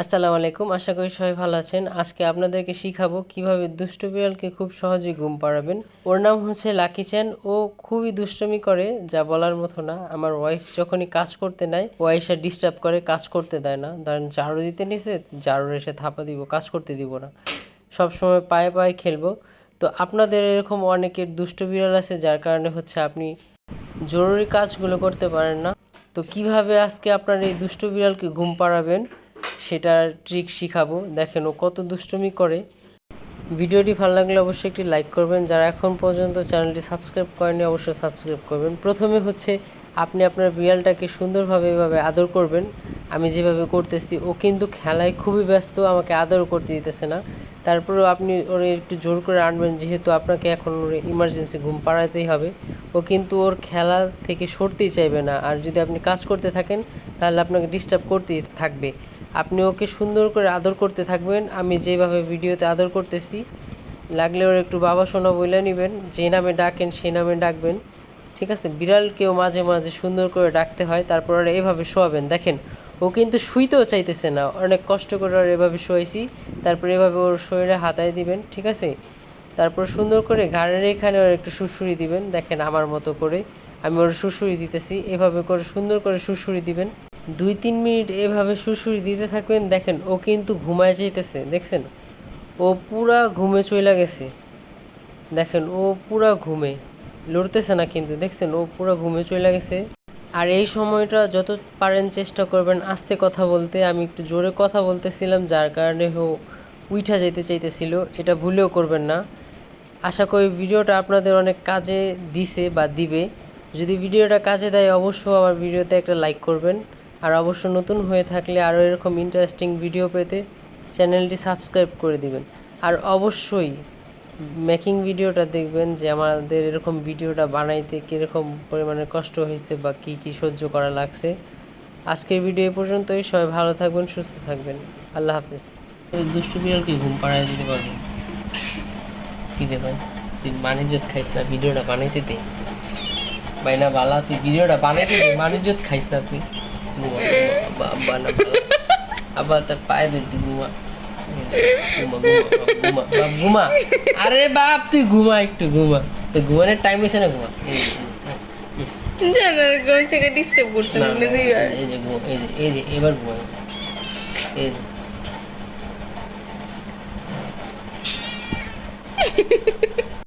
আসসালামু আলাইকুম, আশা করি সবাই ভালো আছেন। আজকে আপনাদেরকে শিখাবো কীভাবে দুষ্ট বিড়ালকে খুব সহজে ঘুম পাড়াবেন। ওর নাম হচ্ছে লাকি চ্যান। ও খুবই দুষ্টমি করে, যা বলার মতো না। আমার ওয়াইফ যখনই কাজ করতে নেয়, ও ডিস্টার্ব করে, কাজ করতে দেয় না। ধরেন ঝাড়ু দিতে নিছে, ঝাড়ুর এসে থাপা দিব, কাজ করতে দিব না। সব সময় পায়ে পায়ে খেলব। তো আপনাদের এরকম অনেকের দুষ্ট বিড়াল আছে, যার কারণে হচ্ছে আপনি জরুরি কাজগুলো করতে পারেন না। তো কীভাবে আজকে আপনার এই দুষ্ট বিড়ালকে ঘুম পাড়াবেন? সেটার ট্রিক শিখাবো। দেখেন ও কত দুষ্টুমি করে। ভিডিওটি ভালো লাগলে অবশ্যই একটি লাইক করবেন। যারা এখন পর্যন্ত চ্যানেলটি সাবস্ক্রাইব করেনি অবশ্যই সাবস্ক্রাইব করবেন। প্রথমে হচ্ছে, আপনি আপনার বিড়ালটাকে সুন্দরভাবে এভাবে আদর করবেন। আমি যেভাবে করতেছি, ও কিন্তু খেলায় খুবই ব্যস্ত, আমাকে আদর করতে দিতেছে না। তারপরেও আপনি ওর একটু জোর করে আনবেন, যেহেতু আপনাকে এখন ওর ইমার্জেন্সি ঘুম পাড়াতেই হবে। ও কিন্তু ওর খেলা থেকে সরতেই চাইবে না। আর যদি আপনি কাজ করতে থাকেন, তাহলে আপনাকে ডিস্টার্ব করতেই থাকবে। আপনি ওকে সুন্দর করে আদর করতে থাকবেন। আমি যেভাবে ভিডিওতে আদর করতেছি, লাগলে ওর একটু বাবা সোনা বলে নেবেন, যে নামে ডাকেন সে নামে ডাকবেন। ঠিক আছে? বিড়ালকেও মাঝে মাঝে সুন্দর করে ডাকতে হয়, তারপর ওরা এভাবে শোয়াবেন। দেখেন, ও কিন্তু শুইতেও চাইতেছে না। অনেক কষ্ট করে ওর এভাবে শোয়াইছি, তারপর এভাবে ওর শরীরে হাতায় দিবেন, ঠিক আছে? তারপর সুন্দর করে ঘাড়ের এখানে ওর একটু সুরসুরি দিবেন। দেখেন আমার মতো করে আমি ওর সুরসুরি দিতেছি, এভাবে করে সুন্দর করে সুরসুরি দিবেন। দুই তিন মিনিট এভাবে সুরসুরি দিতে থাকবেন, দেখেন ও কিন্তু ঘুমায় যেতেছে দেখছেন? ও পুরা ঘুমে চলে গেছে। দেখেন ও পুরা ঘুমে, লড়তেছে না কিন্তু, দেখছেন? ও পুরা ঘুমে চলে গেছে। আর এই সময়টা যত পারেন চেষ্টা করবেন আস্তে কথা বলতে, আমি একটু জোরে কথা বলতেছিলাম, যার কারণে ও উইঠা যেতে চাইতেছিল, এটা ভুলেও করবেন না। আশা করি ভিডিওটা আপনাদের অনেক কাজে দিছে বা দিবে। যদি ভিডিওটা কাজে দেয়, অবশ্যই আমার ভিডিওতে একটা লাইক করবেন। আর অবশ্য নতুন হয়ে থাকলে আরও এরকম ইন্টারেস্টিং ভিডিও পেতে চ্যানেলটি সাবস্ক্রাইব করে দিবেন। আর অবশ্যই মেকিং ভিডিওটা দেখবেন যে আমাদের এরকম ভিডিওটা বানাইতে কীরকম পরিমাণে কষ্ট হয়েছে বা কী কী সহ্য করা লাগছে। আজকের ভিডিও এ পর্যন্তই। সবাই ভালো থাকবেন, সুস্থ থাকবেন। আল্লাহ হাফেজ। দুষ্টু বিড়ালকে ঘুম পাড়ায় দিতে পারবেন কী দে ভাই? তুই মানিজ্যত খাইস না ভিডিওটা বানাইতে দে। ভাই না বালা, তুই ভিডিওটা বানাইতে দে মানিজ্যত খাইস না তুই। আব্বা আব্বা না বালা আব্বা তার পায়ে ধরতি ঘুমা ঘুমা আরে বাপ তুই ঘুমা একটু ঘুমা তো ঘুমানোর টাইম হয়েছে না ঘুমা এই যে, এই যে, জানো ঘুম থেকে ডিস্টার্ব করতে না, এই যে এই যে এই যে এবার ঘুমা এই যে